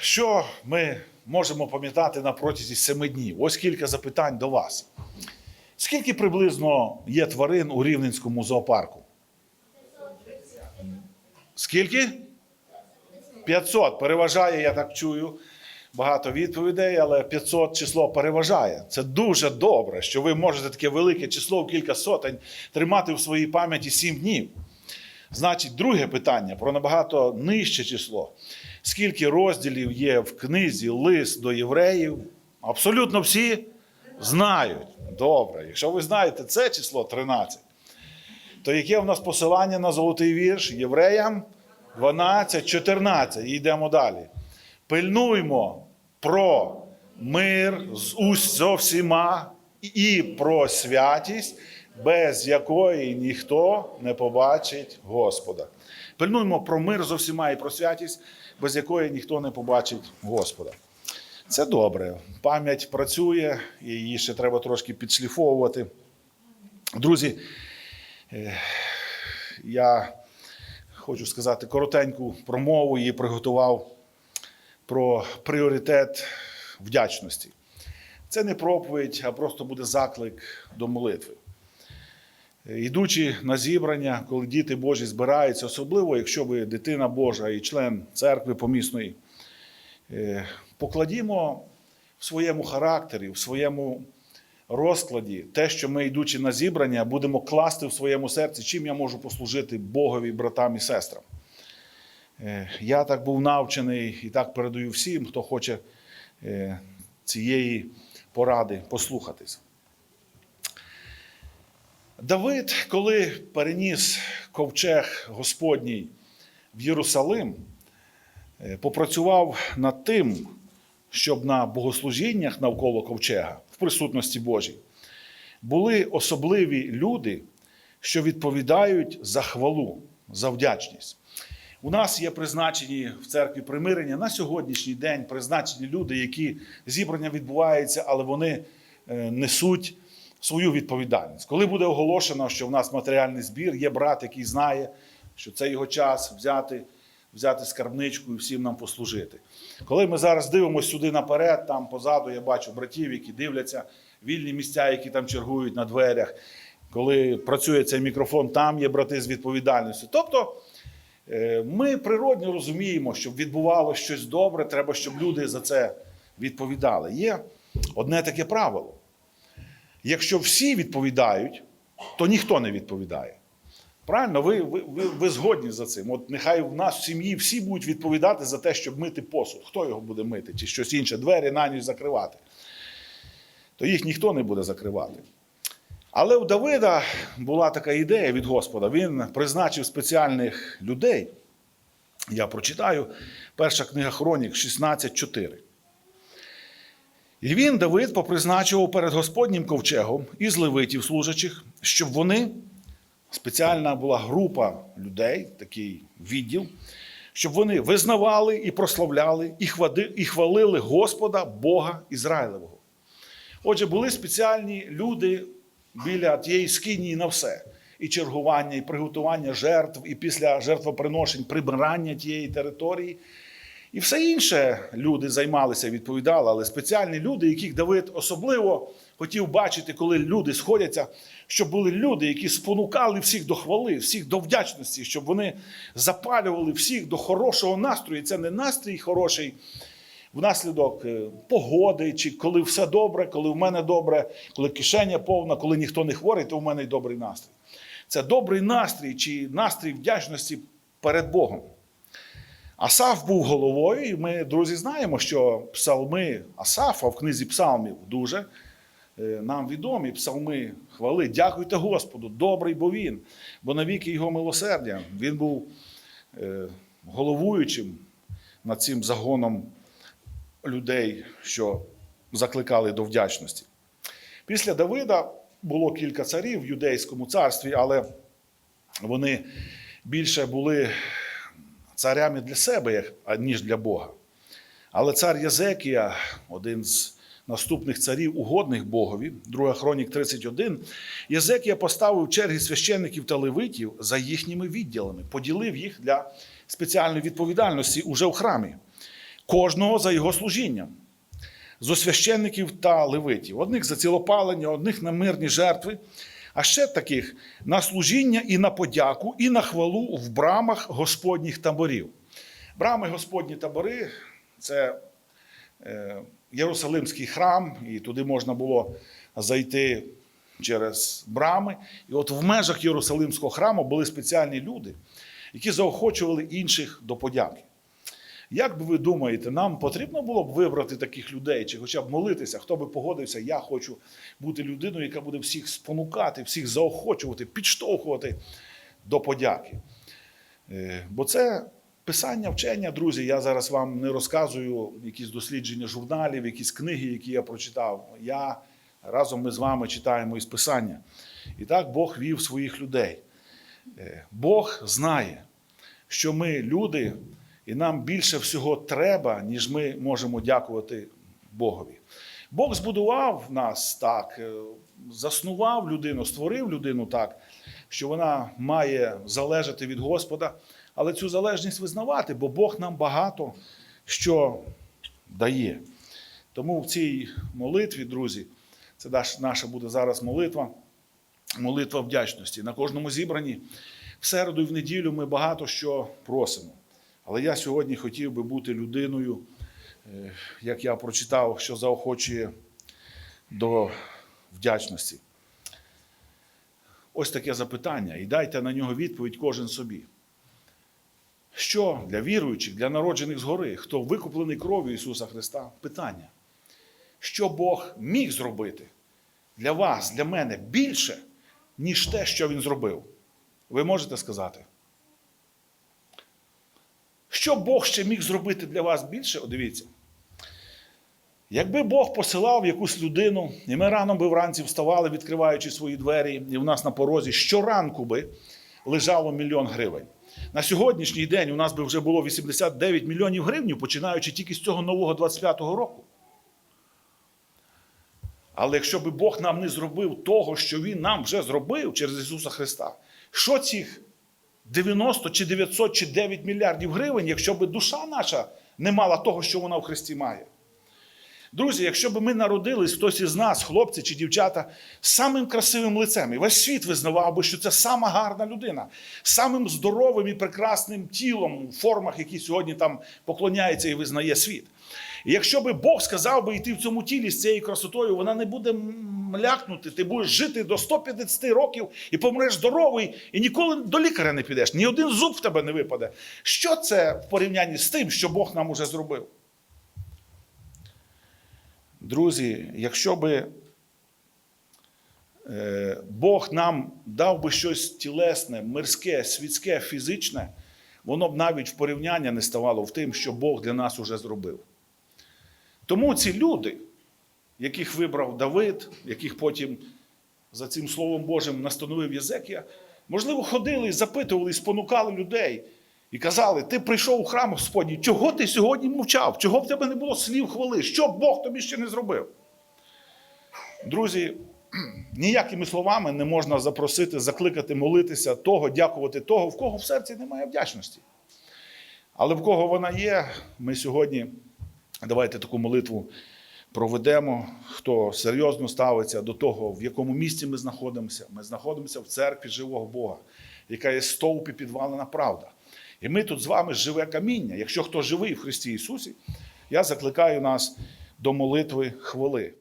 Що ми можемо пам'ятати на протязі семи днів? Ось кілька запитань до вас. Скільки приблизно є тварин у Рівненському зоопарку? Скільки? 500. Переважає, я так чую. Багато відповідей, але 500 число переважає. Це дуже добре, що ви можете таке велике число кілька сотень тримати в своїй пам'яті 7 днів. Значить, друге питання про набагато нижче число. Скільки розділів є в книзі Лист до євреїв? Абсолютно всі знають. Добре, якщо ви знаєте це число 13, то яке в нас посилання на золотий вірш? Євреям 12, 14. І йдемо далі. Пильнуймо про мир з усьо всіма і про святість, без якої ніхто не побачить Господа. Пильнуймо про мир з усіма і про святість, без якої ніхто не побачить Господа. Це добре. Пам'ять працює, її ще треба трошки підшліфовувати. Друзі, е, я хочу сказати коротеньку промову її приготував про пріоритет вдячності. Це не проповідь, а просто буде заклик до молитви. Йдучи на зібрання, коли діти Божі збираються, особливо якщо ви дитина Божа і член церкви помісної, е, покладімо в своєму характері, в своєму розкладі те, що ми, йдучи на зібрання, будемо класти в своєму серці, чим я можу послужити Богові, братам і сестрам. Е, Я так був навчений і так передаю всім, хто хоче е, цієї поради послухатись. Давид, коли переніс ковчег Господній в Єрусалим, е, попрацював над тим, щоб на богослужіннях навколо ковчега, в присутності Божій, були особливі люди, що відповідають за хвалу, за вдячність. У нас є призначені в церкві примирення на сьогоднішній день призначені люди, які зібрання відбувається, але вони е, несуть свою відповідальність. Коли буде оголошено, що в нас матеріальний збір, є брат, який знає, що це його час взяти, взяти скарбничку і всім нам послужити. Коли ми зараз дивимося сюди наперед, там позаду я бачу братів, які дивляться, вільні місця, які там чергують на дверях. Коли працює цей мікрофон, там є брати з відповідальністю. Тобто. Е, Ми природньо розуміємо, щоб відбувалося щось добре, треба, щоб люди за це відповідали. Є одне таке правило. Якщо всі відповідають, то ніхто не відповідає. Правильно, ви, ви, ви, ви згодні за цим. От нехай в нас в сім'ї всі будуть відповідати за те, щоб мити посуд. Хто його буде мити, чи щось інше, двері на ніч закривати. То їх ніхто не буде закривати. Але у Давида була така ідея від Господа. Він призначив спеціальних людей. Я прочитаю перша книга Хронік 16.4. І він, Давид, попризначував перед Господнім ковчегом із левитів служачих, щоб вони, спеціальна була група людей, такий відділ, щоб вони визнавали і прославляли, і хвалили Господа, Бога Ізраїлевого. Отже, були спеціальні люди біля тієї скинії на все. І чергування, і приготування жертв, і після жертвоприношень прибирання тієї території. І все інше люди займалися, відповідали, але спеціальні люди, яких Давид особливо хотів бачити, коли люди сходяться, щоб були люди, які спонукали всіх до хвали, всіх до вдячності, щоб вони запалювали всіх до хорошого настрою. І це не настрій хороший внаслідок е, погоди, чи коли все добре, коли в мене добре, коли кишеня повна, коли ніхто не хворий, то в мене й добрий настрій. Це добрий настрій чи настрій вдячності перед Богом. Асаф був головою, і ми, друзі, знаємо, що псалми Асафа в книзі псалмів дуже е, нам відомі псалми хвали. Дякуйте Господу, добрий бо він, бо навіки його милосердя. Він був е, головуючим над цим загоном людей, що закликали до вдячності. Після Давида було кілька царів в юдейському царстві, але вони більше були царями для себе, ніж для Бога. Але цар Єзекія, один з наступних царів, угодних Богові, 2 Хронік 31, Єзекія поставив черги священників та левитів за їхніми відділами, поділив їх для спеціальної відповідальності уже в храмі. кожного за його служінням. З освященників та левитів, одних за цілопалення, одних на мирні жертви, а ще таких на служіння і на подяку, і на хвалу в брамах Господніх таборів. Брами Господні табори це е, Єрусалимський храм, і туди можна було зайти через брами. І от в межах Єрусалимського храму були спеціальні люди, які заохочували інших до подяки. Як би ви думаєте, нам потрібно було б вибрати таких людей, чи хоча б молитися, хто би погодився, я хочу бути людиною, яка буде всіх спонукати, всіх заохочувати, підштовхувати до подяки. Е, Бо це писання, вчення, друзі. Я зараз вам не розказую якісь дослідження журналів, якісь книги, які я прочитав. Я разом ми з вами читаємо із писання. І так Бог вів своїх людей. Е, Бог знає, що ми люди, і нам більше всього треба, ніж ми можемо дякувати Богові. Бог збудував нас так, е, заснував людину, створив людину так, що вона має залежати від Господа, але цю залежність визнавати, бо Бог нам багато що дає. Тому в цій молитві, друзі, це наша буде зараз молитва, молитва вдячності. На кожному зібранні в середу і в неділю ми багато що просимо. Але я сьогодні хотів би бути людиною, е, як я прочитав, що заохочує до вдячності. Ось таке запитання, і дайте на нього відповідь кожен собі. Що для віруючих, для народжених згори, хто викуплений кров'ю Ісуса Христа? Питання. Що Бог міг зробити для вас, для мене більше, ніж те, що Він зробив? Ви можете сказати? Що Бог ще міг зробити для вас більше? Дивіться. Якби Бог посилав якусь людину, і ми рано би вранці вставали, відкриваючи свої двері, і в нас на порозі щоранку би лежало мільйон гривень. На сьогоднішній день у нас би вже було 89 мільйонів гривень, починаючи тільки з цього нового 25-го року. Але якщо би Бог нам не зробив того, що Він нам вже зробив через Ісуса Христа, що цих 90 чи 900 чи 9 мільярдів гривень, якщо би душа наша не мала того, що вона в Христі має? Друзі, якщо б ми народились, хтось із нас, хлопці чи дівчата, з самим красивим лицем, і весь світ визнавав би, що це сама гарна людина, самим здоровим і прекрасним тілом у формах, які сьогодні там поклоняється і визнає світ. І якщо би Бог сказав би йти в цьому тілі з цією красотою, вона не буде млякнути, ти будеш жити до 150 років і помреш здоровий, і ніколи до лікаря не підеш, ні один зуб в тебе не випаде. Що це в порівнянні з тим, що Бог нам уже зробив? Друзі, якщо би е, Бог нам дав би щось тілесне, мирське, світське, фізичне, воно б навіть в порівняння не ставало в тим, що Бог для нас уже зробив. Тому ці люди, яких вибрав Давид, яких потім за цим Словом Божим настановив Єзекія, можливо, ходили і запитували, спонукали людей. І казали, ти прийшов у храм Господній, чого ти сьогодні мовчав? Чого в тебе не було слів хвали? Що Бог тобі ще не зробив? Друзі, ніякими словами не можна запросити, закликати, молитися того, дякувати того, в кого в серці немає вдячності. Але в кого вона є, ми сьогодні давайте таку молитву проведемо. Хто серйозно ставиться до того, в якому місці ми знаходимося. Ми знаходимося в церкві живого Бога, яка є стовп і підвалена правда. І ми тут з вами живе каміння. Якщо хто живий в Христі Ісусі, я закликаю нас до молитви хвали.